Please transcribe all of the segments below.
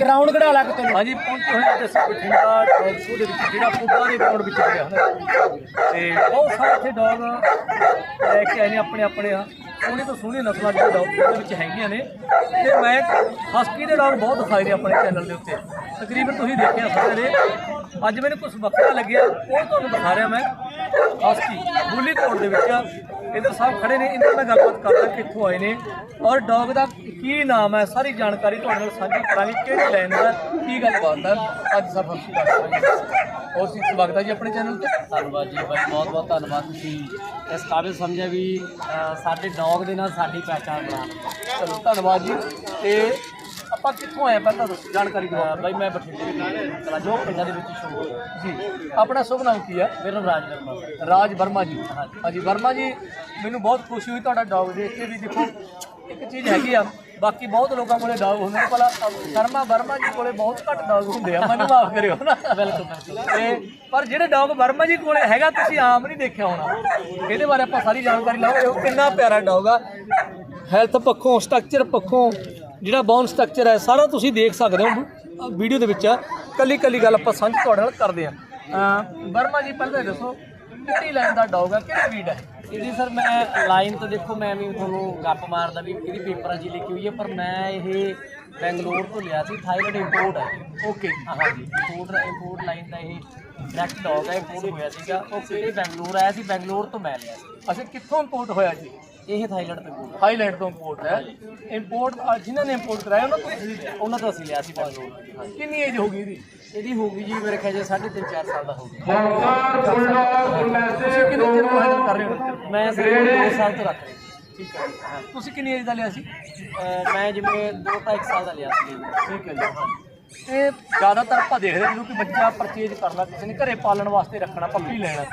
Ground ਕਢਾ ਲਾ ਕਿਤੇ ਹਾਂਜੀ ਪਹੁੰਚੇ ਹੋਏ ਹਾਂ ਬਠਿੰਡਾ ਡੌਗ ਸ਼ੋ ਦੇ ਵਿੱਚ, ਜਿਹੜਾ ਫੁੱਟਬਾਲ ਦੇ ਗਰਾਊਂਡ ਵਿੱਚ ਪਿਆ। ਹੁਣ ਤੇ ਬਹੁਤ ਸਾਰੇ ਇੱਥੇ ਡੌਗ ਲੈ ਕੇ ਆਏ ਨੇ ਆਪਣੇ ਆਪਣੇ ਆ। ਸੋਹਣੇ ਤੋਂ ਸੋਹਣੇ ਨਸਲਾਂ ਦੇ ਡੌਗ ਦੇ ਵਿੱਚ ਹੈਗੀਆਂ ਨੇ। ਤੇ ਮੈਂ ਹਸਕੀ ਦੇ ਡੌਗ ਬਹੁਤ ਦਿਖਾਏ ਨੇ ਆਪਣੇ ਚੈਨਲ ਦੇ ਉੱਤੇ। ਤਕਰੀਬਨ ਤੁਸੀਂ ਦੇਖਿਆ ਸਾਰੇ ਨੇ ਅੱਜ ਮੈਨੂੰ ਕੁਝ ਵੱਖਰਾ ਲੱਗਿਆ, ਉਹ ਤੁਹਾਨੂੰ ਦਿਖਾ ਰਿਹਾ ਮੈਂ ਹਸਕੀ ਬੁੱਲੀ ਕੋਟ ਦੇ ਵਿੱਚ ਇਧਰ ਸਾਹਿਬ ਖੜੇ ਨੇ ਇਹਨਾਂ ਨਾਲ ਗੱਲਬਾਤ ਕਰਦਾ ਕਿੱਥੋਂ ਆਏ ਨੇ ਔਰ ਡੌਗ ਦਾ ਕੀ ਨਾਮ ਹੈ ਸਾਰੀ ਜਾਣਕਾਰੀ ਤੁਹਾਡੇ ਨਾਲ ਸਾਂਝੀ ਕਰਾਂਗੇ ਕਿਹੜੀ ਲਾਈਨ ਦਾ ਕੀ ਗੱਲਬਾਤ ਹੈ। ਅੱਜ ਸਭ ਕਰਦੇ ਹੋਰ ਸੀ ਸਵਾਗਤ ਹੈ ਜੀ ਆਪਣੇ ਚੈਨਲ ਤੇ। ਧੰਨਵਾਦ ਜੀ ਬਾਈ ਬਹੁਤ ਬਹੁਤ ਧੰਨਵਾਦ ਤੁਸੀਂ ਇਸ ਕਾਬਿਲ ਸਮਝਿਆ ਵੀ ਸਾਡੇ ਡੌਗ ਦੇ ਨਾਲ ਸਾਡੀ ਪਹਿਚਾਣ ਬਣਾ। ਚਲੋ ਧੰਨਵਾਦ ਜੀ। ਤੇ ਆਪਾਂ ਕਿੱਥੋਂ ਆਏ ਪਹਿਲਾਂ ਦੱਸੋ ਜਾਣਕਾਰੀ ਦਿਓ। ਬਾਈ ਮੈਂ ਬਠਿੰਡੇ ਦੇ ਕਲਾਜੋ ਪਿੰਡਾਂ ਦੇ ਵਿੱਚ ਸ਼ੁਰੂ ਹੋਇਆ। ਜੀ। ਆਪਣਾ ਸ਼ੁਭ ਨਾਮ ਕੀ ਹੈ ਮੇਰਾ ਨਾਮ ਰਾਜ ਵਰਮਾ। ਰਾਜ ਵਰਮਾ ਜੀ। ਹਾਂਜੀ। ਵਰਮਾ ਜੀ ਮੈਨੂੰ ਬਹੁਤ ਖੁਸ਼ੀ ਹੋਈ ਤੁਹਾਡਾ ਡੌਗ ਦੇਖ ਕੇ ਵੀ ਦੇਖੋ ਇੱਕ ਚੀਜ਼ ਹੈਗੀ ਆ ਬਾਕੀ ਬਹੁਤ ਲੋਕਾਂ ਕੋਲੇ ਡੌਗ ਹੁੰਦੇ ਨੇ ਭਲਾ ਸ਼ਰਮਾ ਵਰਮਾ ਜੀ ਕੋਲੇ ਬਹੁਤ ਘੱਟ ਡੌਗ ਹੁੰਦੇ ਆ ਮੈਨੂੰ ਮਾਫ ਕਰਿਓ ਨਾ। ਬਿਲਕੁਲ ਬਿਲਕੁਲ। ਤੇ ਪਰ ਜਿਹੜੇ ਡੌਗ ਵਰਮਾ ਜੀ ਕੋਲੇ ਹੈਗਾ ਤੁਸੀਂ ਆਮ ਨਹੀਂ ਦੇਖਿਆ ਹੋਣਾ। ਇਹਦੇ ਬਾਰੇ ਆਪਾਂ ਸਾਰੀ ਜਾਣਕਾਰੀ ਲਵਾਂਗੇ ਉਹ ਕਿੰਨਾ ਪਿਆਰਾ ਡੌਗ ਆ। ਹੈਲਥ ਪੱਖੋਂ ਸਟਰਕਚਰ ਪੱਖੋਂ ਜਿਹੜਾ ਬੌਨ ਸਟਰਕਚਰ ਹੈ ਸਾਰਾ ਤੁਸੀਂ ਦੇਖ ਸਕਦੇ ਹੋ ਵੀਡੀਓ ਦੇ ਵਿੱਚ ਕੱਲੀ ਕੱਲੀ ਗੱਲ ਆਪਾਂ ਸਾਂਝੀ ਤੁਹਾਡੇ ਨਾਲ ਕਰਦੇ ਆ ਵਰਮਾ ਜੀ ਪਹਿਲਾਂ ਦੱਸੋ ਕਿਹੜੀ ਲਾਈਨ ਦਾ ਡੌਗ ਆ ਕਿਹੜੀ ਬਰੀਡ ਹੈ? ਇਹਦੀ ਸਰ ਮੈਂ ਲਾਈਨ ਤੋਂ ਦੇਖੋ ਮੈਂ ਵੀ ਤੁਹਾਨੂੰ ਗੱਪ ਮਾਰਦਾ ਵੀ ਇਹਦੀ ਪੇਪਰਾਂ 'ਚ ਹੀ ਲਿਖੀ ਹੋਈ ਹੈ ਪਰ ਮੈਂ ਇਹ ਬੈਂਗਲੌਰ ਤੋਂ ਲਿਆ ਸੀ ਥਾਈਲੈਂਡ ਇੰਪੋਰਟ ਹੈ। ਓਕੇ ਹਾਂਜੀ ਇੰਪੋਰਟ ਇੰਪੋਰਟ ਲਾਈਨ ਦਾ ਇਹ ਡਾਇਰੈਕਟ ਡੌਗ ਹੈ ਇੰਪੋਰਟ ਹੋਇਆ ਸੀਗਾ। ਓਕੇ ਇਹ ਬੈਂਗਲੌਰ ਆਇਆ ਸੀ ਬੈਂਗਲੌਰ ਤੋਂ ਮੈਂ ਲਿਆ ਸੀ। ਅੱਛਾ ਕਿੱਥੋਂ ਇੰਪੋਰਟ ਹੋਇਆ ਜੀ? ਇਹ ਥਾਈਲੈਂਡ ਤੋਂ import ਥਾਈਲੈਂਡ ਤੋਂ ਇੰਪੋਰਟ ਹੈ। ਇੰਪੋਰਟ ਜਿਨ੍ਹਾਂ ਨੇ ਇੰਪੋਰਟ ਕਰਾਇਆ ਉਹਨਾਂ ਤੋਂ। ਉਹਨਾਂ ਤੋਂ ਅਸੀਂ ਲਿਆ ਸੀ ਬੈਂਗਲੌਰ ਕਿੰਨੀ ਏਜ ਹੋ ਗਈ ਇਹਦੀ? ਇਹਦੀ ਹੋ ਗਈ ਜੀ ਮੇਰੇ ਖਿਆਲ 'ਚ ਸਾਢੇ ਤਿੰਨ ਚਾਰ ਸਾਲ ਦਾ ਹੋ ਗਿਆ। ਤੁਸੀਂ ਕਿੰਨੇ ਚਿਰ ਤੋਂ ਹੈਂਡਲ ਕਰ ਰਹੇ ਹੋ? ਮੈਂ ਸਿਰ 2 ਸਾਲ ਤੋਂ ਰੱਖ ਰਿਹਾ। ਠੀਕ ਹੈ। ਤੁਸੀਂ ਕਿੰਨੀ ਏਜ ਦਾ ਲਿਆ ਸੀ? ਅਹ ਮੈਂ ਜਿਵੇਂ 2 ਤਾਂ 1 ਸਾਲ ਦਾ ਲਿਆ ਸੀ। ਠੀਕ ਹੈ ਜੀ ਜ਼ਿਆਦਾਤਰ ਆਪਾਂ ਦੇਖਦੇ ਜਦੋਂ ਕੋਈ ਬੱਚਾ ਪਰਚੇਜ ਕਰਨਾ ਕਿਸੇ ਨੇ ਘਰੇ ਪਾਲਣ ਵਾਸਤੇ ਰੱਖਣਾ ਪੱਪੀ ਲੈਣਾ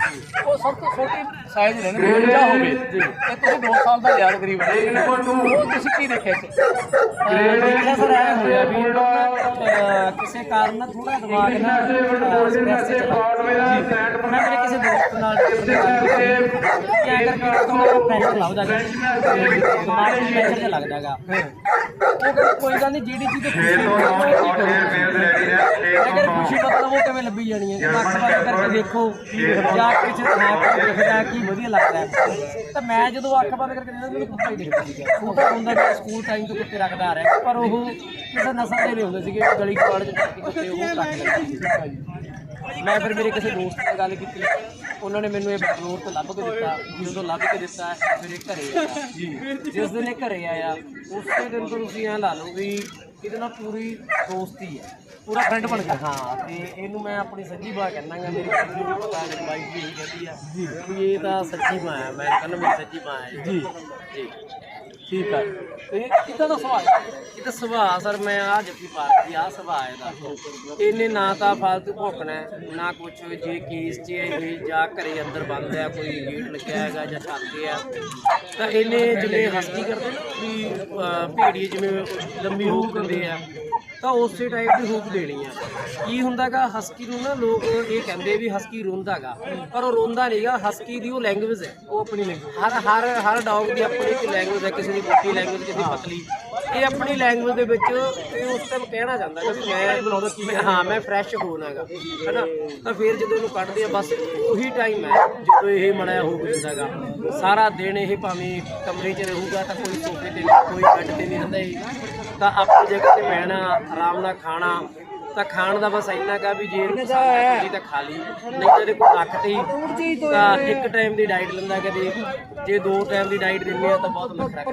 ਉਹ ਸਭ ਤੋਂ ਛੋਟੀ ਸਾਈਜ਼ ਲੈਣੀ ਬੱਚਾ ਹੋਵੇ ਤੇ ਤੁਸੀਂ 2 ਸਾਲ ਦਾ ਲਿਆ ਤਕਰੀਬਨ ਉਹ ਤੁਸੀਂ ਕੀ ਦੇਖਿਆ ਸੀ ਅਹ ਦੇਖਿਆ ਸਰ ਐ ਹੋਇਆ ਵੀ ਅਹ ਕਿਸੇ ਕਾਰਨ ਥੋੜਾ ਦਿਮਾਗ ਨਾ। ਮੈਂ ਮੇਰੇ ਕਿਸੇ ਦੋਸਤ ਨਾਲ ਕੀ ਕਰਕੇ ਦਿਮਾਗ ਨੂੰ ਲੱਗਦਾਗਾ ਉਹ ਕਹਿੰਦਾ ਕੋਈ ਗੱਲ ਨਹੀਂ ਜਿਹੜੀ ਚੀਜ਼ ਤੇ ਖੁਸ਼ੀ ਹੋਵੇ ਉਹ ਅਗਰ ਖੁਸ਼ੀ ਮਤਲਬ ਉਹ ਕਿਵੇਂ ਲੱਭੀ ਜਾਣੀ ਹੈ। ਜੇ ਅੱਖ ਬੰਦ ਕਰਕੇ ਦੇਖੋ ਜਾਂ ਕਿਸੇ ਥਾਂ ਤੇ ਦਿਖਦਾ ਹੈ ਕਿ ਵਧੀਆ ਲੱਗਦਾ ਹੈ। ਤਾਂ ਮੈਂ ਜਦੋਂ ਅੱਖ ਬੰਦ ਕਰਕੇ ਦੇਖਦਾ ਮੈਨੂੰ ਕੁੱਤਾ ਹੀ ਦਿਖਦਾ ਸੀਗਾ। ਛੋਟਾ ਹੁੰਦਾ ਮੈਂ ਸਕੂਲ ਟਾਈਮ ਤੋਂ ਕੁੱਤੇ ਰੱਖਦਾ ਆ ਰਿਹਾ। ਪਰ ਉਹ ਕਿਸੇ ਨਸਲ ਦੇ ਨਹੀਂ ਹੁੰਦੇ ਸੀਗੇ ਗਲੀ ਗਵਾੜ ਚ ਜਾ ਕੇ ਕੁੱਤੇ ਉਹ ਰੱਖ ਲੈਂਦੇ ਸੀ। ਮੈਂ ਫਿਰ ਮੇਰੇ ਕਿਸੇ ਦੋਸਤ ਨਾਲ ਗੱਲ ਕੀਤੀ। ਉਹਨਾਂ ਨੇ ਮੈਨੂੰ ਇਹ ਬੈਂਗਲੌਰ ਤੋਂ ਲੱਭ ਕੇ ਦਿੱਤਾ ਜਦੋਂ ਲੱਭ ਕੇ ਦਿੱਤਾ ਫਿਰ ਇਹ ਘਰੇ ਆਇਆ। ਜੀ। ਜਿਸ ਦਿਨ ਇਹ ਘਰੇ ਆਇਆ ਉਸੇ ਦਿਨ ਤੋਂ ਤੁਸੀਂ ਐਂ ਲਾ ਲਓ ਵੀ ਇਹਦੇ ਨਾਲ ਪੂਰੀ ਦੋਸਤੀ ਹੈ। ਪੂਰਾ ਫਰੈਂਡ ਬਣ ਗਿਆ। ਹਾਂ ਤੇ ਇਹਨੂੰ ਮੈਂ ਆਪਣੀ ਸੱਜੀ ਬਾਹ ਕਹਿੰਦਾਗਾ ਮੇਰੀ ਸੱਜੀ ਵੀ ਪਤਾ ਮੇਰੀ ਵਾਈਫ ਵੀ ਇਹੀ ਕਹਿੰਦੀ ਆ। ਵੀ ਇਹ ਤਾਂ ਸੱਚੀ ਮਾਂ ਹੈ ਮੈਂ ਕਹਿੰਦਾ ਮੇਰੀ ਸੱਚੀ ਮਾਂ ਹੈ। ਜੀ। ਜੀ। ਠੀਕ ਹੈ ਤੇ ਕਿੱਦਾਂ ਦਾ ਸਵਾਲ ਇਹ ਤਾਂ ਸੁਭਾਅ ਸਰ ਮੈਂ ਆ ਜੱਫੀ ਪਾਰਟੀ ਦੀ ਆ ਸੁਭਾਅ ਇਹਦਾ। ਇਹਨੇ ਨਾ ਤਾਂ ਫਾਲਤੂ ਭੌਂਕਣਾ ਹੈ, ਨਾ ਕੁਛ। ਜੇ ਕੇਸ 'ਚ ਇਹ ਜਾਂ ਘਰੇ ਅੰਦਰ ਬੰਦ ਹੈ ਕੋਈ ਗੇਟ ਲੱਗਿਆ ਹੈਗਾ ਜਾਂ ਛੱਤ ਤੇ ਆ ਤਾਂ ਇਹਨੇ ਜਿਵੇਂ ਹਸਕੀ ਕਰਦੇ ਨਾ ਵੀ ਅਹ, ਭੇੜੀਏ ਜਿਵੇਂ ਲੰਮੀ ਹੂਕ ਦਿੰਦੇ ਆ ਤਾਂ ਉਸੇ ਟਾਈਪ ਦੀ ਹੂਕ ਦੇਣੀ ਆ। ਕੀ ਹੁੰਦਾਗਾ ਹਸਕੀ ਨੂੰ ਨਾ ਲੋਕ ਇਹ ਕਹਿੰਦੇ ਵੀ ਹਸਕੀ ਰੋਂਦਾਗਾ। ਪਰ ਉਹ ਰੋਂਦਾ ਨਹੀਂਗਾ ਹਸਕੀ ਦੀ ਉਹ ਲੈਂਗੁਏਜ ਹੈ। ਉਹ ਆਪਣੀ ਲੈਂਗੁਏਜ ਹਰ ਹਰ ਹਰ ਡੌਗ ਦੀ ਆਪਣੀ ਇੱਕ ਲੈਂਗੁਏਜ ਹੈ ਕਿਸੇ ਦੀ ਮੋਟੀ ਲੈਂਗੁਏਜ ਕਿਸੇ ਦੀ ਪਤਲੀ। ਇਹ ਆਪਣੀ ਲੈਂਗੁਏਜ ਦੇ ਵਿੱਚ ਇਹ ਉਸ ਟਾਈਮ ਕਹਿਣਾ ਚਾਹੁੰਦਾ ਕਿ ਮੈਂ ਬਣਾਉਂਦਾ ਕੀ ਹਾਂ? ਮੈਂ ਫਰੈਸ਼ ਹੋਣਾਗਾ ਹੈਨਾ? ਤਾਂ ਫਿਰ ਜਦੋਂ ਇਹਨੂੰ ਕੱਢਦੇ ਆ ਬਸ ਉਹੀ ਟਾਈਮ ਹੈ ਜਦੋਂ ਇਹ ਮੜਿਆ ਹੋ ਜਾਂਦਾਗਾ ਸਾਰਾ ਦਿਨ ਇਹ ਭਾਵੇਂ ਕਮਰੇ 'ਚ ਰਹੂਗਾ ਤਾਂ ਕੋਈ ਸੋਫੇ ਤੇ ਨਹੀਂ ਕੋਈ ਬੈੱਡ ਤੇ ਨਹੀਂ ਹੁੰਦਾ ਇਹ ਤਾਂ ਆਪਣੀ ਜਗ੍ਹਾ ਤੇ ਬਹਿਣਾ ਆਰਾਮ ਨਾਲ ਖਾਣਾ ਤਾਂ ਖਾਣ ਦਾ ਬਸ ਇੰਨਾ ਕਾ ਵੀ ਜੇ ਪਸੰਦ ਹੈ ਤਾਂ ਖਾ ਲਈ। ਨਹੀਂ ਤਾਂ ਇਹਦੇ ਕੋਲ ਰੱਖ ਤੀ ਤਾਂ। ਇੱਕ ਟਾਈਮ ਦੀ ਡਾਈਟ ਲੈਂਦਾ ਕਦੇ ਜੇ। ਦੋ ਟਾਈਮ ਦੀ ਡਾਈਟ ਦਿੰਦੇ ਆ ਤਾਂ ਬਹੁਤ ਨਖਰਾ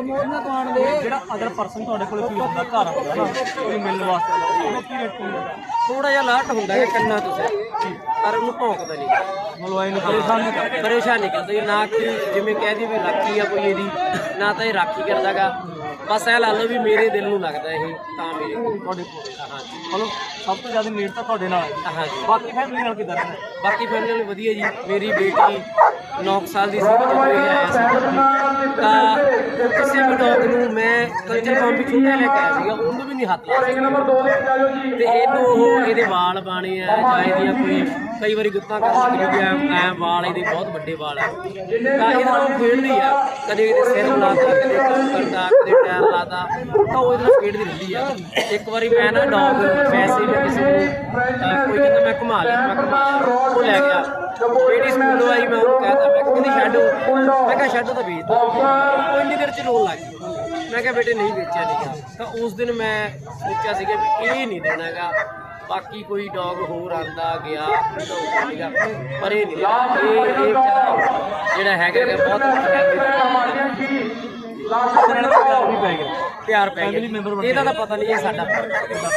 ਕਰਦਾ ਜਿਹੜਾ ਅਦਰ ਪਰਸਨ ਤੁਹਾਡੇ ਕੋਲ ਕੋਈ ਹੁੰਦਾ ਘਰ ਆਉਂਦਾ ਨਾ ਕੋਈ ਮਿਲਣ ਵਾਸਤੇ ਉਹਦਾ ਕੀ ਰੇਟ ਹੁੰਦਾ? ਥੋੜਾ ਜਿਹਾ ਲਾਟ ਹੁੰਦਾ ਹੈ ਕੰਨਾਂ ਤੋਂ ਸਿਰ। ਪਰ ਉਹਨੂੰ ਭੌਂਕਦਾ ਨਹੀਂ ਮਤਲਬ ਇਹਨੂੰ ਪਰੇਸ਼ਾਨ ਨਹੀਂ ਕਰਦਾ? ਪਰੇਸ਼ਾਨ ਨਹੀਂ ਕਰਦਾ। ਇਹ ਨਾ ਕਿ ਜਿਵੇਂ ਕਹਿ ਦੀ ਵੀ ਰਾਖੀ ਆ ਕੋਈ ਇਹਦੀ ਨਾ ਤਾਂ ਇਹ ਰਾਖੀ ਕਰਦਾਗਾ ਬਸ ਇਹ ਲਾ ਲਓ ਵੀ ਮੇਰੇ ਦਿਲ ਨੂੰ ਲੱਗਦਾ ਇਹ ਤਾਂ ਮੇਰੇ ਤੁਹਾਡੇ ਕੋਲ। ਹਾਂਜੀ ਮਤਲਬ ਸਭ ਤੋਂ ਜ਼ਿਆਦਾ ਨੀਡ ਤਾਂ ਤੁਹਾਡੇ ਨਾਲ ਹੈ ਹਾਂਜੀ। ਬਾਕੀ ਫੈਮਿਲੀ ਨਾਲ ਕਿਦਾਂ ਰਹਿੰਦਾ ਬਾਕੀ ਫੈਮਿਲੀ ਨੂੰ ਵਧੀਆ ਜੀ। ਮੇਰੀ ਬੇਟੀ 9 ਸਾਲ ਦੀ ਸੀ ਜਦੋਂ ਇਹ ਆਇਆ ਸੀ। ਤਾਂ ਕਿਸੇ ਵੀ ਡੌਗ ਨੂੰ ਮੈਂ ਕਲਚਰ ਫਾਰਮ ਵੀ ਛੋਟਾ ਲੈ ਕੇ ਆਇਆ ਸੀਗਾ ਉਹਨੂੰ ਵੀ ਨਹੀਂ ਹੱਥ ਲਾਇਆ। ਤੇ ਇਹਨੂੰ ਉਹ ਇਹਦੇ ਵਾਲ ਬਾਣੇ ਆ ਜਾਂ ਇਹਦੀਆਂ ਕੋਈ ਕਈ ਵਾਰੀ ਗੁੱਤਾਂ ਕਰ ਲੱਗ ਐ ਐ ਵਾਲ ਇਹਦੇ ਬਹੁਤ ਵੱਡੇ ਵਾਲ ਆ। ਤਾਂ ਇਹਦੇ ਨਾਲ ਉਹ ਖੇਡਦੀ ਆ, ਕਦੇ ਇਹਦੇ ਸਿਰ ਲਾਤਾ ਕਦੇ ਕੰਮ ਕਰਦਾ ਕਦੇ ਟਾਇਰ ਲਾਤਾ ਤਾਂ ਉਹ ਇਹਦੇ ਨਾਲ ਖੇਡਦੀ ਰਹਿੰਦੀ ਆ। ਇੱਕ ਵਾਰੀ ਮੈਂ ਨਾ ਡੌਗ ਵੈਸੇ ਮੈਂ ਕਿਸੇ ਨੂੰ ਕੋਈ ਕਹਿੰਦਾ ਮੈਂ ਘੁਮਾ ਲਿਆ, ਮੈਂ ਘੁਮਾ ਲਿਆ, ਉਹ ਲੈ ਗਿਆ। ਬੇਟੀ ਸਕੂਲੋਂ ਆਈ, ਮੈਂ ਉਹਨੂੰ ਕਹਿਤਾ ਮੈਂ ਕਹਿੰਦੀ ਛੱਡ ਮੈਂ ਕਿਹਾ, ਛੱਡ ਤਾਂ ਵੇਚ ਉਹ ਇੰਨੀ ਦੇਰ ਚ ਰੋਣ ਲੱਗ ਗਈ। ਮੈਂ ਕਿਹਾ, ਬੇਟੇ, ਨਹੀਂ ਵੇਚਿਆ ਨਹੀਂ ਤਾਂ ਉਸ ਦਿਨ ਮੈਂ ਸੋਚਿਆ ਸੀਗਾ ਵੀ ਇਹ ਨਹੀਂ ਦੇਣਾ ਬਾਕੀ ਕੋਈ ਡੌਗ ਹੋਰ ਆਂਦਾ ਗਿਆ ਤਾਂ ਸੀਗਾ ਪਰ ਇਹ ਇਹ ਜਿਹੜਾ ਹੈਗਾ ਗਾ ਬਹੁਤ ਤੇਰੇ ਵੀ ਪੈ ਗਿਆ। ਪਿਆਰ ਪੈ Family member ਗਿਆ ਬਣ ਇਹਦਾ ਤਾਂ ਪਤਾ ਨਹੀਂ ਇਹ ਸਾਡਾ।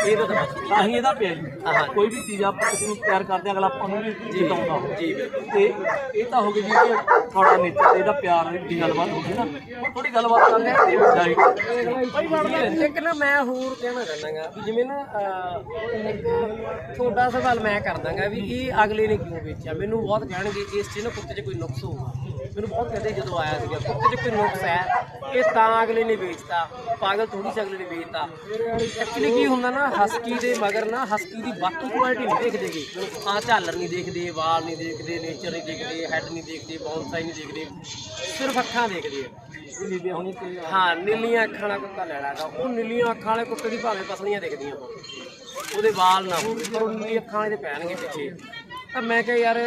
ਇਹਦਾ ਤਾਂ ਪਤਾ ਤਾਂ ਹੀ ਇਹਦਾ ਪਿਆ ਜੀ। ਹਾਂ। ਕੋਈ ਵੀ ਚੀਜ਼ ਆਪਾਂ ਕਿਸੇ ਨੂੰ ਪਿਆਰ ਕਰਦੇ ਹਾਂ, ਅਗਲਾ ਆਪਾਂ ਨੂੰ ਵੀ ਜਿਤਾਉਂਦਾ ਹੋਵੇ। ਜੀ ਬਿਲਕੁਲ। ਤੇ ਇਹ ਤਾਂ ਹੋ ਗਈ ਜੀ ਕਿ ਥੋੜਾ ਨੇਚਰ ਤੇ ਇਹਦਾ ਪਿਆਰ ਦੀ ਗੱਲਬਾਤ ਹੋ ਗਈ ਨਾ। ਥੋੜੀ ਗੱਲਬਾਤ ਕਰਦੇ ਹਾਂ ਤੇ ਡਾਈਟ ਇੱਕ ਨਾ ਮੈਂ ਹੋਰ ਕਹਿਣਾ ਚਾਹੁੰਦਾਗਾ ਵੀ ਜਿਵੇਂ ਨਾ ਅਹ, ਇੱਕ ਛੋਟਾ ਸਵਾਲ ਮੈਂ ਕਰਦਾਗਾ ਵੀ ਇਹ ਅਗਲੇ ਨੇ ਕਿਉਂ ਵੇਚਿਆ? ਮੈਨੂੰ ਬਹੁਤ ਕਹਿਣਗੇ ਇਸ 'ਚ ਨਾ ਕੁੱਤੇ 'ਚ ਕੋਈ ਨੁਕਸ ਹੋਊਗਾ। ਮੈਨੂੰ ਬਹੁਤ ਕਹਿੰਦੇ ਜਦੋਂ ਆਇਆ ਸੀਗਾ ਕੁੱਤੇ 'ਚ ਕੋਈ ਨੁਕਸ ਹੈ ਇਹ ਤਾਂ ਅਗਲੇ ਨੇ ਵੇਚਤਾ ਪਾਗਲ ਥੋੜੀ ਸੀ ਅਗਲੇ ਨੇ ਵੇਚਤਾ। ਐਕਚੁਅਲੀ ਕੀ ਹੁੰਦਾ ਨਾ ਹਸਕੀ ਦੇ ਮਗਰ ਨਾ ਹਸਕੀ ਦੀ ਬਾਕੀ ਕੁਆਲਿਟੀ ਨਹੀਂ ਦੇਖਦੇਗੇ ਆ ਝਾਲਰ ਨਹੀਂ ਦੇਖਦੇ ਵਾਲ ਨਹੀਂ ਦੇਖਦੇ ਨੇਚਰ ਨਹੀਂ ਦੇਖਦੇ ਹੈਡ ਨਹੀਂ ਦੇਖਦੇ ਬੌਂਸਾਈ ਨਹੀਂ ਦੇਖਦੇ ਸਿਰਫ ਅੱਖਾਂ ਦੇਖਦੇ ਆ। ਨੀਲੇ ਹਾਂ ਨੀਲੀਆਂ ਅੱਖਾਂ ਵਾਲਾ ਕੁੱਤਾ ਲੈਣਾ ਉਹ ਨੀਲੀਆਂ ਅੱਖਾਂ ਵਾਲੇ ਕੁੱਤੇ ਦੀ ਭਾਵੇਂ ਪਸਲੀਆਂ ਦਿਖਦੀਆਂ ਉਹਦੇ ਵਾਲ ਨਾ ਹੋਣ ਪਰ ਉਹ ਨੀਲੀਆਂ ਅੱਖਾਂ ਵਾਲੇ ਦੇ ਪੈਣਗੇ ਪਿੱਛੇ। ਤਾਂ ਮੈਂ ਕਿਹਾ ਯਾਰ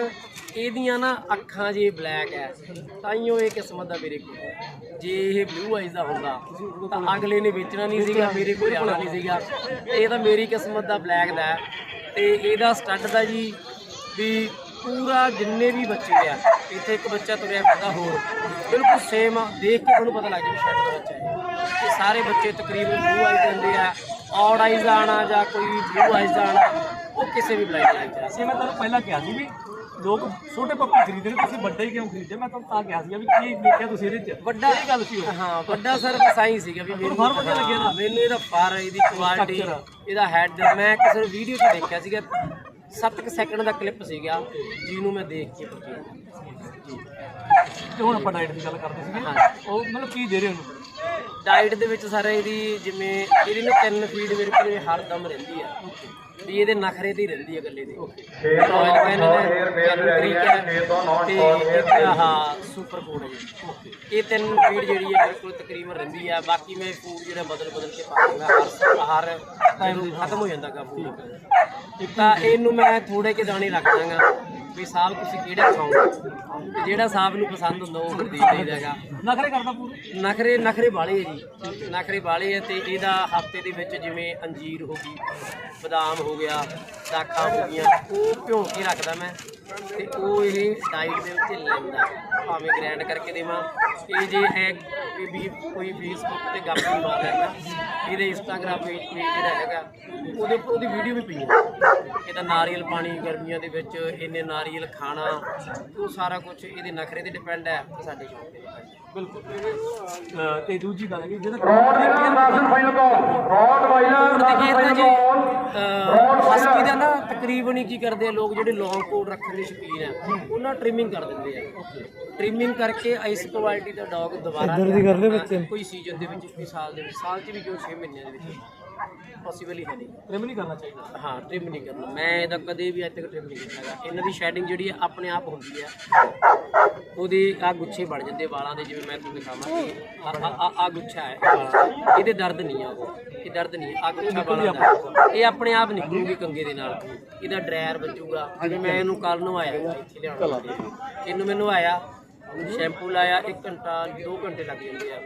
ਇਹਦੀਆਂ ਨਾ ਅੱਖਾਂ ਜੇ ਬਲੈਕ ਹੈ ਤਾਈਓ ਇਹ ਕਿਸਮਤ ਦਾ ਮੇਰੇ ਕੋਲ। ਜੇ ਇਹ ਬਲੂ ਆਈਜ਼ ਦਾ ਹੁੰਦਾ, ਤਾਂ ਅਗਲੇ ਨੇ ਵੇਚਣਾ ਨਹੀਂ ਸੀਗਾ, ਮੇਰੇ ਕੋਲ ਆਉਣਾ ਨਹੀਂ ਸੀਗਾ। ਇਹ ਤਾਂ ਮੇਰੀ ਕਿਸਮਤ ਦਾ ਬਲੈਕ ਦਾ ਹੈ ਤੇ ਇਹਦਾ ਸਟੱਡ ਦਾ ਜੀ ਵੀ ਪੂਰਾ ਜਿੰਨੇ ਵੀ ਬੱਚੇ ਆ, ਇੱਥੇ ਇੱਕ ਬੱਚਾ ਤੁਰਿਆ ਫਿਰਦਾ ਹੋਰ, ਬਿਲਕੁਲ ਸੇਮ ਆ, ਦੇਖ ਕੇ ਤੁਹਾਨੂੰ ਪਤਾ ਲੱਗ ਜਾਵੇ ਸ਼ੈਡ ਦਾ ਬੱਚਾ ਹੈ ਇਹ ਸਾਰੇ ਬੱਚੇ ਤਕਰੀਬਨ ਬਲੂ ਆਈਜ਼ ਹੁੰਦੇ ਆ ਔਡ ਆਈਜ਼ ਆਣਾ ਜਾਂ ਕੋਈ ਬਲੂ ਆਈਜ਼ ਆਣਾ, ਉਹ ਕਿਸੇ ਵੀ ਬਲਾਈਂਡ ਆਈਜ਼ 'ਚ ਅਸੀਂ ਮੈਂ ਤੁਹਾਨੂੰ ਪਹਿਲਾਂ ਕਿਹਾ ਸੀ ਵੀ ਲੋਕ ਛੋਟੇ ਪੱਪੀ ਖਰੀਦਦੇ ਨੇ ਤੁਸੀਂ ਵੱਡਾ ਹੀ ਕਿਉਂ ਖਰੀਦਦੇ ਮੈਂ ਤੁਹਾਨੂੰ ਤਾਂ ਕਿਹਾ ਸੀ ਵੀ ਕੀ ਦੇਖਿਆ ਤੁਸੀਂ ਇਹਦੇ ਚ ਵੱਡਾ ਇਹ ਗੱਲ ਸੀ ਉਹ। ਹਾਂ ਵੱਡਾ ਸਰ ਆਹੀ ਸੀਗਾ ਵੀ ਮੈਨੂੰ ਫਰ ਵਧੀਆ ਲੱਗਿਆ ਨਾ? ਮੈਨੂੰ ਇਹਦਾ ਫਰ ਇਹਦੀ ਕੁਆਲਿਟੀ Structure। ਇਹਦਾ ਹੈਡ ਮੈਂ ਕਿਸੇ ਵੀਡੀਓ 'ਚ ਦੇਖਿਆ ਸੀਗਾ 7 ਸੈਕਿੰਡ ਦਾ ਕਲਿੱਪ ਸੀਗਾ ਜਿਹਨੂੰ ਮੈਂ ਦੇਖ ਕੇ ਪੱਕੀ ਤੇ ਹੁਣ ਆਪਾਂ ਡਾਈਟ ਦੀ ਗੱਲ ਕਰਦੇ ਸੀਗੇ ਹਾਂ। ਉਹ ਮਤਲਬ ਕੀ ਦੇ ਰਹੇ ਉਹਨੂੰ ਡਾਈਟ ਦੇ ਵਿੱਚ ਸਾਰਾ ਇਹਦੀ ਜਿਵੇਂ ਇਹਦੀ ਨਾ ਤਿੰਨ ਫੀਡ ਮੇਰੇ ਕੋਲ ਹਰਦਮ ਰਹਿੰਦੀ ਆ। ਵੀ ਇਹਦੇ ਨਖਰੇ ਤੇ ਹੀ ਰਹਿੰਦੀ ਹੈ ਇਕੱਲੇ ਦੀ। ਰਾਇਲ ਹੈ ਸੁਪਰ ਫੂਡ ਹੈ। ਇਹ ਤਿੰਨ ਫੀਡ ਜਿਹੜੀ ਹੈ ਮੇਰੇ ਕੋਲ ਤਕਰੀਬਨ ਰਹਿੰਦੀ ਆ। ਬਾਕੀ ਮੈਂ ਫੂਡ ਜਿਹੜਾ ਬਦਲ ਬਦਲ ਕੇ ਪਾ ਦਿੰਦਾ ਹਰ ਹਰ ਟਾਈਮ ਖਤਮ ਹੋ ਜਾਂਦਾ ਗਾ ਫੂਡ ਤਾਂ ਇਹਨੂੰ ਮੈਂ ਥੋੜੇ ਕੇ ਦਾਣੇ ਰੱਖ ਦਾਂਗਾ। ਵੀ ਸਾਲ ਤੁਸੀਂ ਕਿਹੜਾ ਖਾਓਗੇ ਤੇ ਜਿਹੜਾ ਸਾਬ ਨੂੰ ਪਸੰਦ ਹੁੰਦਾ ਉਹ ਫਿਰ ਦੇ ਦੇਈਦਾਗਾ ਨਖਰੇ ਕਰਦਾ ਪੂਰੇ? ਨਖਰੇ ਨਖਰੇ ਵਾਲੇ ਹੈ ਜੀ। ਨਖਰੇ ਵਾਲੇ ਹੈ ਤੇ ਇਹਦਾ ਹਫ਼ਤੇ ਦੇ ਵਿੱਚ ਜਿਵੇਂ ਅੰਜੀਰ ਹੋ ਗਈ ਬਦਾਮ ਹੋ ਗਿਆ ਦਾਖਾਂ ਹੋ ਗਈਆਂ ਉਹ ਭਿਉਂ ਕੇ ਰੱਖਦਾ ਮੈਂ ਤੇ ਉਹ ਇਹ ਡਾਈਟ ਦੇ ਉੱਤੇ ਲੈਂਦਾ। ਭਾਵੇਂ ਗ੍ਰੈਂਡ ਕਰਕੇ ਦੇਵਾਂ। ਇਹ ਜੇ ਐਗ ਵੀ ਕੋਈ ਫੇਸਬੁੱਕ ਤੇ ਗੱਪ ਨਹੀਂ ਮਾਰ ਲੈਂਦਾ ਇਹਦੇ ਇੰਸਟਾਗ੍ਰਾਮ ਪੇਜ ਤੇ ਜਿਹੜਾ ਹੈਗਾ ਉਹਦੇ ਉੱਪਰ ਉਹਦੀ ਵੀਡੀਓ ਵੀ ਪਈ ਹੈ। ਇਹਦਾ ਨਾਰੀਅਲ ਪਾਣੀ ਗਰਮੀਆਂ ਦੇ ਵਿੱਚ ਇਹਨੇ ਨਾਰੀਅਲ ਖਾਣਾ ਉਹ ਸਾਰਾ ਕੁਝ ਇਹਦੇ ਨਖਰੇ ਤੇ ਡਿਪੈਂਡ ਹੈ ਤੇ ਸਾਡੇ ਸ਼ੌਕ ਤੇ ਬਿਲਕੁਲ। ਤੇ ਦੂਜੀ ਗੱਲ ਹੈ ਕਿ ਜਿਹੜਾ ਦੇਖੀਏ ਤਾਂ ਜੀ ਹਸਕੀ ਦਾ ਨਾ ਤਕਰੀਬਨ ਹੀ ਕੀ ਕਰਦੇ ਆ ਲੋਕ ਜਿਹੜੇ ਲੌਂਗ ਕੋਟ ਰੱਖਣ ਦੇ ਸ਼ੌਕੀਨ ਆ ਉਹਨਾਂ ਟ੍ਰਿਮਿੰਗ ਕਰ ਦਿੰਦੇ ਆ। ਟ੍ਰਿਮਿੰਗ ਕਰਕੇ ਆਈਸ ਕੁਆਲਿਟੀ ਦਾ ਡੌਗ ਦੁਬਾਰਾ ਕੋਈ ਸੀਜ਼ਨ ਦੇ ਵਿੱਚ ਕੋਈ ਸਾਲ ਦੇ ਵਿੱਚ ਸਾਲ 'ਚ ਵੀ ਜੋ 6 ਮਹੀਨਿਆਂ ਦੇ ਵਿੱਚ? ਪੋਸੀਬਲ ਹੀ ਹੈ ਨਹੀਂ। ਟ੍ਰਿਮ ਨਹੀਂ ਕਰਨਾ ਚਾਹੀਦਾ। ਹਾਂ ਟ੍ਰਿਮ ਨਹੀਂ ਕਰਨਾ। ਮੈਂ ਇਹਦਾ ਕਦੇ ਵੀ ਅੱਜ ਤੱਕ ਟ੍ਰਿਮ ਨਹੀਂ ਕੀਤਾ ਹੈਗਾ। ਇਹਨਾਂ ਦੀ ਸ਼ੈਡਿੰਗ ਜਿਹੜੀ ਹੈ ਆਪਣੇ ਆਪ ਹੁੰਦੀ ਹੈ। ਉਹਦੀ ਆ ਗੁੱਛੇ ਬਣ ਜਾਂਦੇ ਵਾਲਾਂ ਦੇ ਜਿਵੇਂ ਮੈਂ ਤੁਹਾਨੂੰ ਦਿਖਾਵਾਂ ਆ ਆ ਗੁੱਛਾ ਹੈ। ਇਹਦੇ ਦਰਦ ਨਹੀਂ ਆ ਉਹ। ਇਹ ਦਰਦ ਨਹੀਂ ਆ। ਗੁੱਛਾ ਵਾਲਾਂ ਦਾ। ਇਹ ਆਪਣੇ ਆਪ ਨਿਕਲੂਗੀ ਕੰਗੇ ਦੇ ਨਾਲ। ਇਹਦਾ ਡਰਾਇਰ ਵੱਜੂਗਾ। ਜਿਵੇਂ ਮੈਂ ਇਹਨੂੰ ਕੱਲ ਨੂੰ ਆਇਆ ਇੱਥੇ ਲਿਆਉਣਾ ਇਹਨੂੰ ਮੈਨੂੰ ਆਇਆ ਸ਼ੈਂਪੂ ਲਾਇਆ 1 ਘੰਟਾ 2 ਘੰਟੇ ਲੱਗ ਜਾਂਦੇ ਆ।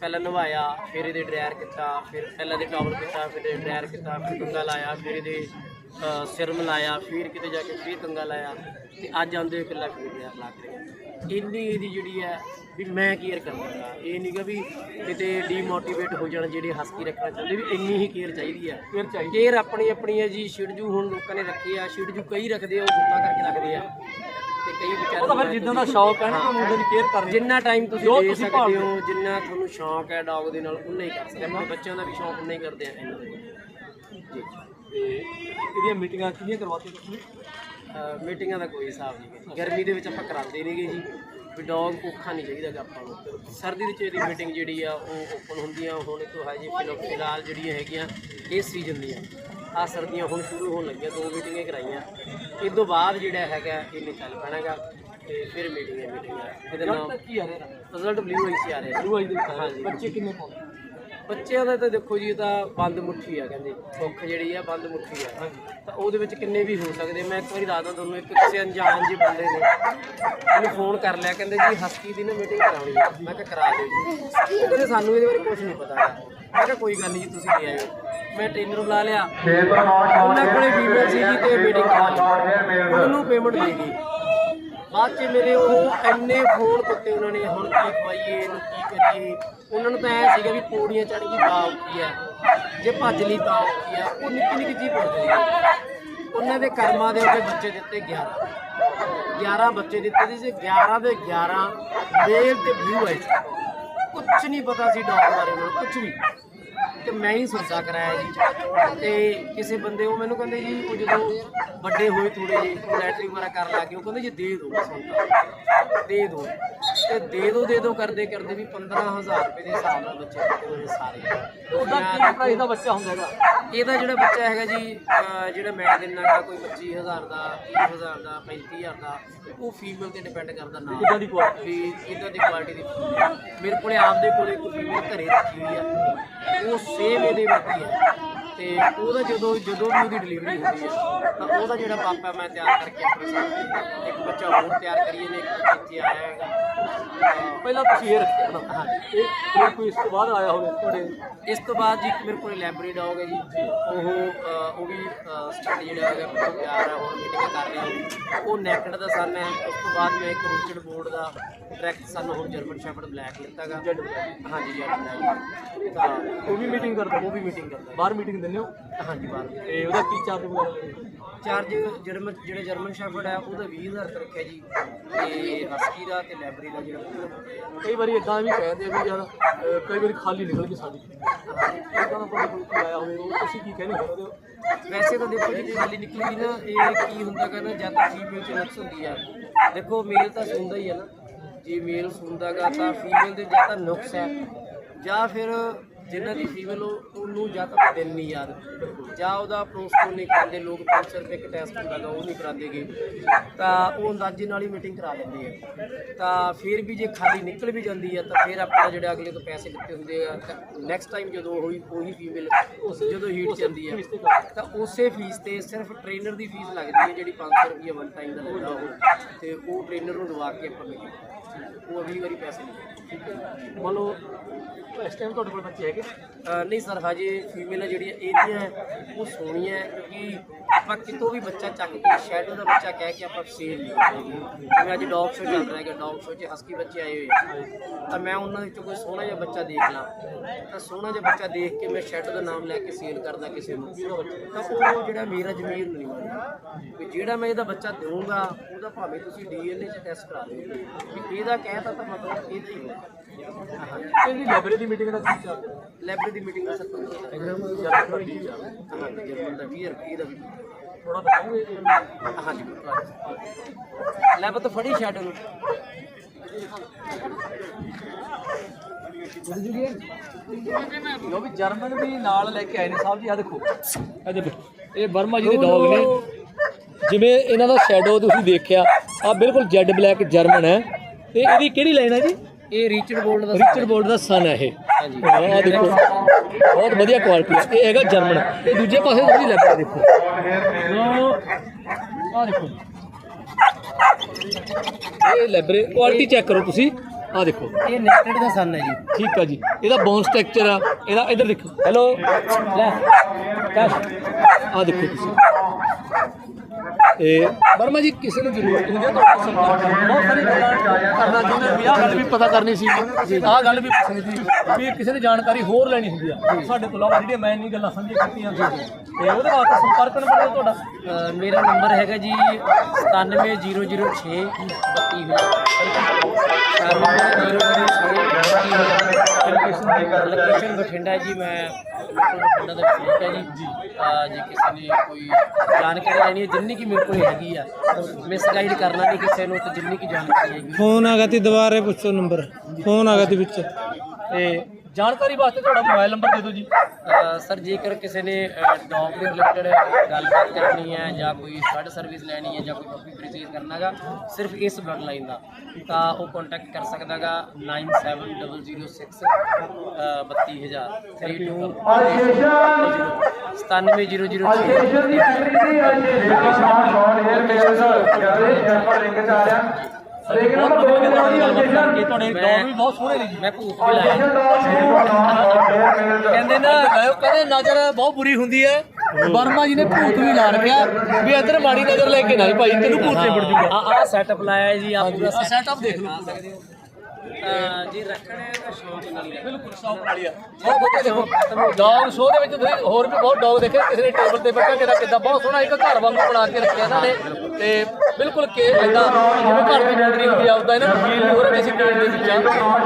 ਪਹਿਲਾਂ ਨਵਾਇਆ ਫਿਰ ਇਹਦੇ ਡਰਾਇਰ ਕੀਤਾ ਫਿਰ ਪਹਿਲਾਂ ਦੇ ਟਾਵਲ ਕੀਤਾ ਫਿਰ ਇਹਦੇ ਡਰਾਇਰ ਕੀਤਾ ਫਿਰ ਕੰਗਾ ਲਾਇਆ ਫਿਰ ਇਹਦੇ ਸਿਰ ਮਲਾਇਆ ਫਿਰ ਕਿਤੇ ਜਾ ਕੇ ਫਿਰ ਕੰਗਾ ਲਾਇਆ ਤੇ ਅੱਜ ਆਉਂਦੇ ਹੋਏ ਇਕੱਲਾ ਫਿਰ ਡਰਾਇਰ ਲਾ ਕੇ ਇੰਨੀ ਇਹਦੀ ਜਿਹੜੀ ਹੈ ਵੀ ਮੈਂ ਕੇਅਰ ਕਰਦਾ ਇਹ ਨਹੀਂਗਾ ਵੀ ਕਿਤੇ ਡੀਮੋਟੀਵੇਟ ਹੋ ਜਾਣ ਜਿਹੜੇ ਹਸਕੀ ਰੱਖਣਾ ਚਾਹੁੰਦੇ ਵੀ ਇੰਨੀ ਹੀ ਕੇਅਰ ਚਾਹੀਦੀ ਹੈ। ਫਿਰ ਚਾਹੀਦੀ ਕੇਅਰ ਆਪਣੀ ਆਪਣੀ ਹੈ ਜੀ ਸ਼ਿਡਜੂ ਹੁਣ ਲੋਕਾਂ ਨੇ ਰੱਖੇ ਆ ਸ਼ਿਡਜੂ ਕਈ ਰੱਖਦੇ ਆ ਉਹ ਗੁੱਤਾ ਕਰਕੇ ਰੱਖਦੇ ਆ। ਤੇ ਕਈ ਵਿਚਾਰੇ ਉਹ ਤਾਂ ਫਿਰ ਜਿੱਦਾਂ ਦਾ ਸ਼ੌਕ ਹੈ ਨਾ ਤੁਹਾਨੂੰ ਉਹਦੀ ਕੇਅਰ ਕਰਨੀ। ਜਿੰਨਾ ਟਾਈਮ ਤੁਸੀਂ ਜੋ ਦੇ ਤੁਸੀਂ ਸਕਦੇ ਭਾਲਦੇ ਹੋ ਜਿੰਨਾ ਤੁਹਾਨੂੰ ਸ਼ੌਂਕ ਹੈ ਡੌਗ ਦੇ ਨਾਲ ਉਨਾ ਹੀ ਕਰ ਸਕਦੇ ਹੋ। ਆਪਣੇ ਬੱਚਿਆਂ ਦਾ ਵੀ ਸ਼ੌਂਕ ਉਨਾ ਹੀ ਕਰਦੇ ਆ। ਇਹਨਾਂ ਦਾ ਜੀ। ਜੀ। ਤੇ ਇਹਦੀਆਂ ਮੀਟਿੰਗਾਂ ਕਿਹਦੀਆਂ ਕਰਵਾਤੇ ਤੁਸੀਂ? ਅਹ ਮੀਟਿੰਗਾਂ ਦਾ ਕੋਈ ਹਿਸਾਬ ਨਹੀਂ ਗਰਮੀ ਦੇ ਵਿੱਚ ਆਪਾਂ ਕਰਾਉਂਦੇ ਨਹੀਂਗੇ ਜੀ। ਵੀ ਡੌਗ ਔਖਾ ਨਹੀਂ ਚਾਹੀਦਾ ਗਾ ਆਪਾਂ ਨੂੰ। ਸਰਦੀ ਵਿੱਚ ਇਹਦੀ ਮੀਟਿੰਗ ਜਿਹੜੀ ਆ ਉਹ ਓਪਨ ਹੁੰਦੀਆਂ ਹੁਣ ਤੋਂ ਫਿਲਹਾਲ ਜਿਹੜੀਆਂ ਹੈਗੀਆਂ ਇਸ ਸੀਜ਼ਨ ਦੀਆਂ। ਆ ਸਰਦੀਆਂ ਹੁਣ ਸ਼ੁਰੂ ਹੋਣ ਲੱਗੀਆਂ ਦੋ ਮੀਟਿੰਗਾਂ ਕਰਾਈਆਂ। ਇਸ ਤੋਂ ਬਾਅਦ ਜਿਹੜਾ ਹੈਗਾ ਇਹਨੇ ਚੱਲ ਪੈਣਾਗਾ ਤੇ ਫਿਰ ਮੀਟਿੰਗ ਹੈ ਮੀਟਿੰਗ ਹੈ। ਇਹਦੇ ਨਾਲ ਕੀ ਆ ਰਿਹਾ? ਰਿਜ਼ਲਟ ਬਲੂ ਆਈ ਸੀ ਆ ਰਿਹਾ। ਬਲੂ ਆਈ ਦੇ ਵਿੱਚ ਹਾਂਜੀ। ਬੱਚੇ ਕਿੰਨੇ ਪਾਉਂਦੇ? ਬੱਚਿਆਂ ਦਾ ਤਾਂ ਦੇਖੋ ਜੀ ਇਹ ਤਾਂ ਬੰਦ ਮੁੱਠੀ ਆ ਕਹਿੰਦੇ। ਭੁੱਖ ਜਿਹੜੀ ਆ ਬੰਦ ਮੁੱਠੀ ਆ। ਤਾਂ ਉਹਦੇ ਵਿੱਚ ਕਿੰਨੇ ਵੀ ਹੋ ਸਕਦੇ। ਮੈਂ ਇੱਕ ਵਾਰੀ ਦੱਸਦਾ ਤੁਹਾਨੂੰ ਇੱਕ ਕਿਸੇ ਅਣਜਾਣ ਜੀ ਬੰਦੇ ਨੇ ਮੈਨੂੰ ਫੋਨ ਕਰ ਲਿਆ ਕਹਿੰਦੇ ਜੀ ਹਸਕੀ ਦੀ ਨਾ ਮੀਟਿੰਗ ਕਰਾਉਣੀ ਹੈ ਮੈਂ ਕਿਹਾ ਕਰਾ ਦਿਓ ਜੀ। ਉਹ ਕਹਿੰਦੇ ਸਾਨੂੰ ਇਹਦੇ ਬਾਰੇ ਕੁਝ ਨਹੀਂ ਪਤਾ। ਮੈਂ ਕਿਹਾ ਕੋਈ ਗੱਲ ਨਹੀਂ ਜੀ ਤੁਸੀਂ ਦੇ ਆਇਓ। ਮੈਂ ਟ੍ਰੇਨਰ ਬੁਲਾ ਲਿਆ। ਉਹਨਾਂ ਕੋਲੇ ਫੀਮੇਲ ਸੀ ਜੀ ਤੇ ਮੀਟਿੰਗ ਉਹਨੂੰ ਪੇਮੈਂਟ ਦੇ ਗਈ। ਬਾਅਦ ਚ ਮੇਰੇ ਉਹ ਇੰਨੇ ਫੋਨ ਕੁੱਤੇ ਉਹਨਾਂ ਨੇ ਹੁਣ ਕੀ ਖਵਾਈਏ ਇਹਨੂੰ ਕੀ ਕਰੀਏ। ਉਹਨਾਂ ਨੂੰ ਤਾਂ ਐ ਸੀਗਾ ਵੀ ਪੌੜੀਆਂ ਚੜ ਗਈ ਤਾਂ ਆ। ਜੇ ਭੱਜ ਲਈ ਤਾਂ ਔਖੀ ਆ। ਉਹ ਨਿੱਕੀ ਨਿੱਕੀ ਜੀ ਸੀ ਉਹਨਾਂ ਦੇ ਕਰਮਾਂ ਦੇ ਉਹਦੇ ਬੱਚੇ ਦਿੱਤੇ 11 11 ਬੱਚੇ ਦਿੱਤੇ ਸੀ 11 ਦੇ 11 ਮੇਲ ਤੇ ਬਲੂ ਆਈ ਕੁਝ ਨਹੀਂ ਪਤਾ ਸੀ ਡੌਗ ਬਾਰੇ ਉਹਨਾਂ ਨੂੰ ਕੁਝ ਵੀ। ਤੇ ਮੈਂ ਹੀ ਸੌਦਾ ਕਰਾਇਆ ਜੀ। ਤੇ ਕਿਸੇ ਬੰਦੇ ਉਹ ਮੈਨੂੰ ਕਹਿੰਦੇ ਜੀ ਉਹ ਜਦੋਂ ਵੱਡੇ ਹੋਏ ਥੋੜੇ ਜਿਹੇ ਲੈਟਰਿੰਗ ਵਗੈਰਾ ਕਰਨ ਲੱਗੇ ਉਹ ਕਹਿੰਦੇ ਜੀ ਦੇ ਦਿਓ ਤਾਂ ਦੇ ਦਿਓ। ਤੇ ਦੇ ਦਿਓ ਦੇ ਦਿਓ ਕਰਦੇ ਕਰਦੇ ਵੀ 15000 ਰੁਪਏ ਦੇ ਹਿਸਾਬ ਨਾਲ ਬੱਚੇ ਹੋਏ ਸਾਰੇ। ਉਹਦਾ ਕੀ ਪ੍ਰਾਈਸ ਦਾ ਬੱਚਾ ਹੁੰਦਾ ਹੈਗਾ ਇਹਦਾ ਜਿਹੜਾ ਬੱਚਾ ਹੈਗਾ ਜੀ ਜਿਹੜਾ ਮੈਂ ਦਿੰਦਾ ਹੈਗਾ ਕੋਈ 25000 ਦਾ 30000 ਦਾ 35000 ਦਾ ਉਹ ਫੀਮੇਲ ਤੇ ਡਿਪੈਂਡ ਕਰਦਾ ਨਾਮ ਕਿੱਦਾਂ ਦੀ? ਵੀ ਕਿੱਦਾਂ ਦੀ ਕੁਆਲਿਟੀ ਦੀ ਮੇਰੇ ਕੋਲੇ ਆਪਦੇ ਕੋਲੇ ਇੱਕ ਫੀਮੇਲ ਘਰੇ ਰੱਖੀ ਹੋਈ ਆ। ਉਹ ਸੇਮ ਇਹਦੇ ਵਰਗੀ ਆ ਤੇ ਉਹਦਾ ਜਦੋਂ ਜਦੋਂ ਵੀ ਉਹਦੀ ਡਿਲੀਵਰੀ ਹੁੰਦੀ ਹੈ ਤਾਂ ਉਹਦਾ ਜਿਹੜਾ ਪਾਪਾ ਮੈਂ ਤਿਆਰ ਕਰਕੇ ਆਪਣੇ ਸਾਹਮਣੇ ਇੱਕ ਬੱਚਾ ਹੋਰ ਤਿਆਰ ਕਰੀਏ ਨੇ ਇੱਕ ਬੱਚਾ ਇੱਥੇ ਆਇਆ ਹੈਗਾ। ਪਹਿਲਾਂ ਤੁਸੀਂ ਇਹ ਰੱਖਿਆ ਨਾ। ਇਹ ਕੋਈ ਕੋਈ ਇਸ ਤੋਂ ਬਾਅਦ ਆਇਆ ਹੋਵੇ ਤੁਹਾਡੇ। ਇਸ ਤੋਂ ਬਾਅਦ ਜੀ ਮੇਰੇ ਕੋਲ ਲੈਬਰੀ ਡੌਗ ਹੈ ਜੀ। ਉਹ ਉਹ ਵੀ ਸਟੱਡ ਜਿਹੜਾ ਹੈਗਾ ਬਹੁਤ ਪਿਆਰ ਹੈ ਹੁਣ ਮੀਟਿੰਗ ਕਰ ਰਹੇ ਉਹ। ਨੈਕਡ ਦਾ ਸਨ ਹੈ। ਉਸ ਤੋਂ ਬਾਅਦ ਮੈਂ ਇੱਕ ਰਿਚਰਡ ਬੋਰਡ ਦਾ ਡਾਇਰੈਕਟ ਸਨ ਹੁਣ ਜਰਮਨ ਸ਼ੈਫਰਡ ਬਲੈਕ ਲਿੱਤਾਗਾ ਹਾਂਜੀ ਜੀ ਤਾਂ ਉਹ ਵੀ ਮੀਟਿੰਗ ਕਰਦਾ ਉਹ ਵੀ ਮੀਟਿੰਗ ਕਰਦਾ ਬਾਹਰ ਮੀਟਿੰਗ ਦਿੰਦੇ ਹੋ। ਹਾਂਜੀ ਬਾਹਰ। ਤੇ ਉਹਦਾ ਕੀ ਚਾਰਜ ਵਗੈਰਾ? ਚਾਰਜ ਜਰਮਨ ਜਿਹੜੇ ਜਰਮਨ ਸ਼ੈਫਰਡ ਹੈ ਉਹਦਾ 20000 ਰੁਪਏ ਰੱਖਿਆ ਜੀ। ਤੇ ਹਸਕੀ ਦਾ ਤੇ ਲੈਬਰੀ ਦਾ ਜਿਹੜਾ ਕਈ ਵਾਰੀ ਇਦਾਂ ਵੀ ਕਹਿੰਦੇ ਵੀ ਯਾਰ ਕਈ ਵਾਰੀ ਖਾਲੀ ਨਿਕਲ ਗਈ ਸਾਡੀ। ਇਦਾਂ ਦਾ ਕੋਈ ਆਇਆ ਹੋਵੇ ਉਹ ਤੁਸੀਂ ਕੀ ਕਹਿੰਦੇ ਹੋ? ਵੈਸੇ ਤਾਂ ਦੇਖੋ ਜੀ ਖਾਲੀ ਨਿਕਲੀ ਦੀ ਨਾ ਇਹ ਕੀ ਹੁੰਦਾ ਕਹਿੰਦਾ ਜਦ ਫੀਮੇਲ ਚ ਨਕਸ ਹੁੰਦੀ ਆ। ਦੇਖੋ ਮੇਲ ਤਾਂ ਸੁਣਦਾ ਹੀ ਆ ਨਾ। ਜੇ ਮੇਲ ਸੁਣਦਾਗਾ ਤਾਂ ਫੀਮੇਲ ਦੇ ਜਾਂ ਤਾਂ ਨੁਕਸ ਹੈ। ਜਾਂ ਫਿਰ ਜਿਨ੍ਹਾਂ ਦੀ ਫੀਮੇਲ ਉਹਨੂੰ ਜਾਂ ਤਾਂ ਦਿਨ ਨਹੀਂ ਯਾਦ ਜਾਂ ਉਹਦਾ ਪ੍ਰੋਸਟੋਨ ਨਹੀਂ ਕਰਾਉਂਦੇ ਲੋਕ 500 ਰੁਪਏ ਇੱਕ ਟੈਸਟ ਹੁੰਦਾ ਗਾ ਉਹ ਨਹੀਂ ਕਰਾਉਂਦੇਗੇ ਤਾਂ ਉਹ ਅੰਦਾਜ਼ੇ ਨਾਲ ਹੀ ਮੀਟਿੰਗ ਕਰਾ ਲੈਂਦੇ ਆ। ਤਾਂ ਫਿਰ ਵੀ ਜੇ ਖਾਲੀ ਨਿਕਲ ਵੀ ਜਾਂਦੀ ਆ ਤਾਂ ਫਿਰ ਆਪਾਂ ਜਿਹੜੇ ਅਗਲੇ ਤੋਂ ਪੈਸੇ ਦਿੱਤੇ ਹੁੰਦੇ ਆ ਨੈਕਸਟ ਟਾਈਮ ਜਦੋਂ ਉਹੀ ਉਹੀ ਫੀਮੇਲ ਜਦੋਂ ਹੀਟ ਜਾਂਦੀ ਆ ਤਾਂ ਉਸੇ ਫੀਸ ਤੇ ਸਿਰਫ ਟ੍ਰੇਨਰ ਦੀ ਫੀਸ ਲੱਗਦੀ ਹੈ ਜਿਹੜੀ 500 ਰੁਪਏ ਵਨ ਟਾਈਮ ਦਾ ਲੱਗਦਾ ਉਹ ਤੇ ਉਹ ਟ੍ਰੇਨਰ ਨੂੰ ਦਵਾ ਕੇ ਆਪਾਂ ਉਹ ਅਗਲੀ ਵਾਰੀ ਪੈਸੇ ਨਹੀਂ ਮੰਨ ਲਓ ਇਸ ਟਾਈਮ ਤੁਹਾਡੇ ਕੋਲ ਬੱਚੇ ਹੈਗੇ? ਅਹ ਨਹੀਂ ਸਰ ਹਜੇ ਫੀਮੇਲ ਜਿਹੜੀਆਂ ਇਹਦੀਆਂ ਉਹ ਸੋਹਣੀਆਂ ਹੈ ਕਿਉਂਕਿ ਆਪਾਂ ਕਿਤੋਂ ਵੀ ਬੱਚਾ ਚੱਕ ਕੇ ਸ਼ੈਡੋ ਦਾ ਬੱਚਾ ਕਹਿ ਕੇ ਆਪਾਂ ਸੇਲ ਨਹੀਂ ਕਰਦੇ। ਜਿਵੇਂ ਅੱਜ ਡੌਗ ਸ਼ੋ ਚੱਲ ਰਿਹਾ ਹੈ ਡੌਗ ਸ਼ੋ 'ਚ ਹਸਕੀ ਬੱਚੇ ਆਏ ਹੋਏ ਆ। ਤਾਂ ਮੈਂ ਉਹਨਾਂ ਵਿੱਚੋਂ ਕੋਈ ਸੋਹਣਾ ਜਿਹਾ ਬੱਚਾ ਦੇਖ ਲਾਂ। ਤਾਂ ਸੋਹਣਾ ਜਿਹਾ ਬੱਚਾ ਦੇਖ ਕੇ ਮੈਂ ਸ਼ੈਡੋ ਦਾ ਨਾਮ ਲੈ ਕੇ ਸੇਲ ਕਰਦਾ ਕਿਸੇ ਨੂੰ। ਤਾਂ ਉਹ ਜਿਹੜਾ ਮੇਰਾ ਜ਼ਮੀਰ ਨਹੀਂ ਬਣਦਾ ਵੀ ਜਿਹੜਾ ਮੈਂ ਇਹਦਾ ਬੱਚਾ ਦੇਵਾਂਗਾ ਉਹਦਾ ਭਾਵੇਂ ਤੁਸੀਂ ਡੀਐਨਏ 'ਚ ਟੈਸਟ ਕਰਾ ਵੀ ਇਹਦਾ ਕਹਿਤਾ ਤਾਂ ਮਤਲਬ ਇਹਦਾ ਹੀ ਹੋਊਗਾ। ਹਾਂ ਇਹਦੀ ਲਾਇਬ੍ਰੇਰੀ ਦੀ ਮੀਟਿੰਗ ਦਾ ਕੀ ਚਾਰਜ ਹੈ ਦੀ ਮੀਟਿੰਗ ਦਾ ਸਰ ਹਾਂਜੀ ਜਰਮਨ ਦਾ 20 ਰੁਪਏ ਦਾ ਵੀ। ਥੋੜਾ ਦੱਸੋਗੇ ਹਾਂਜੀ ਲੈਬ ਤਾਂ ਫੜੀ ਛੱਡ ਨੂੰ ਜੋ ਵੀ ਜਰਮਨ ਵੀ ਨਾਲ ਲੈ ਕੇ ਆਏ ਨੇ ਸਾਹਿਬ ਜੀ ਆ ਦੇਖੋ। ਇਹ ਦੇਖੋ ਇਹ ਵਰਮਾ ਜੀ ਦੇ ਡੌਗ ਨੇ। ਜਿਵੇਂ ਇਹਨਾਂ ਦਾ ਸ਼ੈਡੋ ਤੁਸੀਂ ਦੇਖਿਆ ਆ ਬਿਲਕੁਲ ਜੈਡ ਬਲੈਕ ਜਰਮਨ ਹੈ। ਤੇ ਇਹਦੀ ਕਿਹੜੀ ਲਾਈਨ ਹੈ ਜੀ? ਇਹ ਰੀਚਰਡ ਬੋਲਡ ਦਾ ਰਿਚਰਡ ਬੋਲਡ ਦਾ ਸਨ ਹੈ ਇਹ। ਹਾਂਜੀ। ਆ ਦੇਖੋ। ਬਹੁਤ ਵਧੀਆ ਕੁਆਲਿਟੀ ਹੈ। ਇਹ ਹੈਗਾ ਜਰਮਨ ਇਹ ਦੂਜੇ ਪਾਸੇ ਤੁਸੀਂ ਲੈ ਕੇ ਦੇਖੋ। ਆ ਦੇਖੋ। ਇਹ ਲੈਬਰੇ ਕੁਆਲਿਟੀ ਚੈੱਕ ਕਰੋ ਤੁਸੀਂ। ਆ ਦੇਖੋ। ਇਹ ਨੈਕਟਡ ਦਾ ਸਨ ਹੈ ਜੀ। ਠੀਕ ਆ ਜੀ। ਇਹਦਾ ਬੋਨ ਸਟਰਕਚਰ ਆ। ਇਹਦਾ ਇੱਧਰ ਦੇਖੋ। ਹੈਲੋ ਲੈ। ਕੈਸ਼। ਆ ਦੇਖੋ ਤੁਸੀਂ। ਤੇ ਵਰਮਾ ਜੀ, ਕਿਸੇ ਨੂੰ ਜ਼ਰੂਰਤ ਹੁੰਦੀ ਹੈ ਤਾਂ ਆਪਾਂ ਸੰਪਰਕ ਬਹੁਤ ਸਾਰੀ ਗੱਲਾਂ ਕਰਨਾ ਚਾਹੁੰਦੇ ਵੀ ਆਹ ਗੱਲ ਵੀ ਪਤਾ ਕਰਨੀ ਸੀ ਆਹ ਗੱਲ ਵੀ ਪੁੱਛਣੀ ਸੀ, ਵੀ ਕਿਸੇ ਨੇ ਜਾਣਕਾਰੀ ਹੋਰ ਲੈਣੀ ਹੁੰਦੀ ਆ। ਸਾਡੇ ਤੋਂ ਇਲਾਵਾ ਜਿਹੜੀਆਂ ਮੈਂ ਇੰਨੀ ਗੱਲਾਂ ਸਾਂਝੀਆਂ ਕੀਤੀਆਂ ਤੇ ਉਹਦੇ ਵਾਸਤੇ ਸੰਪਰਕ ਨੰਬਰ ਤੁਹਾਡਾ? ਮੇਰਾ ਨੰਬਰ ਹੈਗਾ ਜੀ 97006 ਲੋਕੇਸ਼ਨ ਬਠਿੰਡਾ ਜੀ ਮੈਂ ਬਿਲਕੁਲ ਬਠਿੰਡਾ ਦਾ ਠੀਕ ਹੈ ਜੀ। ਅਹ ਜੇ ਕਿਸੇ ਨੇ ਕੋਈ ਜਾਣਕਾਰੀ ਲੈਣੀ ਹੈ ਜਿੰਨੀ ਕੀ ਮੇਰੇ ਕੋਲ ਹੈਗੀ ਆ ਮਿਸ ਗਾਈਡ ਕਰਨਾ ਨਹੀਂ ਕਿਸੇ ਨੂੰ ਤੇ ਜਿੰਨੀ ਕੀ ਜਾਣਕਾਰੀ ਹੈਗੀ। ਫੋਨ ਆ ਗਿਆ ਤੀ ਦੁਬਾਰੇ ਪੁੱਛੋ ਨੰਬਰ। ਫੋਨ ਆ ਗਿਆ ਤੀ ਵਿੱਚ। ਤੇ ਜਾਣਕਾਰੀ ਵਾਸਤੇ ਤੁਹਾਡਾ ਮੋਬਾਈਲ ਨੰਬਰ ਦੇ ਦਿਓ ਜੀ। ਅ, ਸਰ ਜੇਕਰ ਕਿਸੇ ਨੇ ਡੌਗ ਦੇ ਰਿਲੇਟਡ ਗੱਲਬਾਤ ਕਰਨੀ ਹੈ ਜਾਂ ਕੋਈ ਸਟੱਡ ਸਰਵਿਸ ਲੈਣੀ ਹੈ ਜਾਂ ਕੋਈ ਪੱਪੀ ਪਰਚੇਜ਼ ਕਰਨਾਗਾ ਸਿਰਫ ਇਸ ਬਲੱਡ ਲਾਈਨ ਦਾ ਤਾਂ ਉਹ ਕੰਟੈਕਟ ਕਰ ਸਕਦਾਗਾ 97006 32000 32 ਕਰਕੇ ਤੁਹਾਡੇ ਡੌਗ ਵੀ ਬਹੁਤ ਸੋਹਣੇ ਨੇ ਜੀ। ਮੈਂ ਭੂਤ ਵੀ ਲਾਇਆ ਕਹਿੰਦੇ ਨਾ ਕਹਿੰਦੇ ਨਜ਼ਰ ਬਹੁਤ ਬੁਰੀ ਹੁੰਦੀ ਹੈ। ਵਰਮਾ ਜੀ ਨੇ ਭੂਤ ਵੀ ਲਾ ਰੱਖਿਆ। ਵੀ ਇੱਧਰ ਮਾੜੀ ਨਜ਼ਰ ਲੈ ਕੇ ਨਾ ਭਾਈ ਤੈਨੂੰ ਭੂਤ ਨੇ ਵੜ ਜੂਗਾ ਆ ਆ ਸੈਟਅਪ ਲਾਇਆ ਜੀ ਆ ਪੂਰਾ ਸੈਟਅਪ ਦੇਖ ਲਓ। ਜੀ ਰੱਖਣੇ ਦਾ ਸ਼ੌਂਕ ਨਾਲ ਬਿਲਕੁਲ ਸ਼ੌਪ ਵਾਲੀ ਆ। ਬਹੁਤ ਵਧੀਆ ਦੇਖੋ ਡੌਗ ਸ਼ੋਅ ਦੇ ਵਿੱਚ ਤੁਸੀਂ ਹੋਰ ਵੀ ਬਹੁਤ ਡੌਗ ਦੇਖੇ ਕਿਸੇ ਨੇ ਟੇਬਲ ਤੇ ਬੈਠਾ ਕਿਹਦਾ ਕਿੱਦਾਂ ਬਹੁਤ ਸੋਹਣਾ ਇੱਕ ਘਰ ਵਾਂਗੂ ਬਣਾ ਕੇ ਰੱਖਿਆ ਇਹਨਾਂ ਨੇ। ਤੇ ਬਿਲਕੁਲ ਕੇ ਇਦਾਂ ਜਿਵੇਂ ਘਰ ਦੀ ਬਾਉਂਡਰੀ ਹੁੰਦੀ ਆ ਉਦਾਂ ਇਹਨਾਂ ਨੂੰ ਫੀਲ ਹੋ ਰਿਹਾ ਅਸੀਂ ਕੇਜ ਦੇ ਵਿੱਚ ਤਾਂ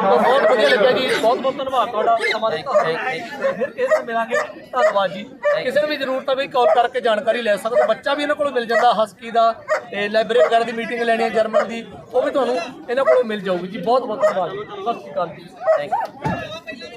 ਬਹੁਤ ਵਧੀਆ ਲੱਗਿਆ ਜੀ। ਬਹੁਤ ਬਹੁਤ ਧੰਨਵਾਦ ਤੁਹਾਡਾ ਸਮਾਂ ਦਿੱਤਾ। ਤੇ ਫਿਰ ਇਸ ਮਿਲਾਂਗੇ। ਧੰਨਵਾਦ ਜੀ। ਕਿਸੇ ਨੂੰ ਵੀ ਜ਼ਰੂਰਤ ਆ ਵੀ ਕਾਲ ਕਰਕੇ ਜਾਣਕਾਰੀ ਲੈ ਸਕਦੇ। ਬੱਚਾ ਵੀ ਇਹਨਾਂ ਕੋਲੋਂ ਮਿਲ ਜਾਂਦਾ ਹਸਕੀ ਦਾ ਤੇ ਲਾਇਬ੍ਰੇਰੀ ਵਗੈਰਾ ਦੀ ਮੀਟਿੰਗ ਲੈਣੀ ਹੈ ਜਰਮਨ ਦੀ। ਉਹ ਵੀ ਤੁਹਾਨੂੰ ਇਹਨਾਂ ਕੋਲੋਂ ਮਿਲ ਜਾਊਗੀ ਜੀ। ਬਹੁਤ ਬਹੁਤ ਧੰਨਵਾਦ ਜੀ। ਸਤਿ ਸ਼੍ਰੀ ਅਕਾਲ ਜੀ। Thank you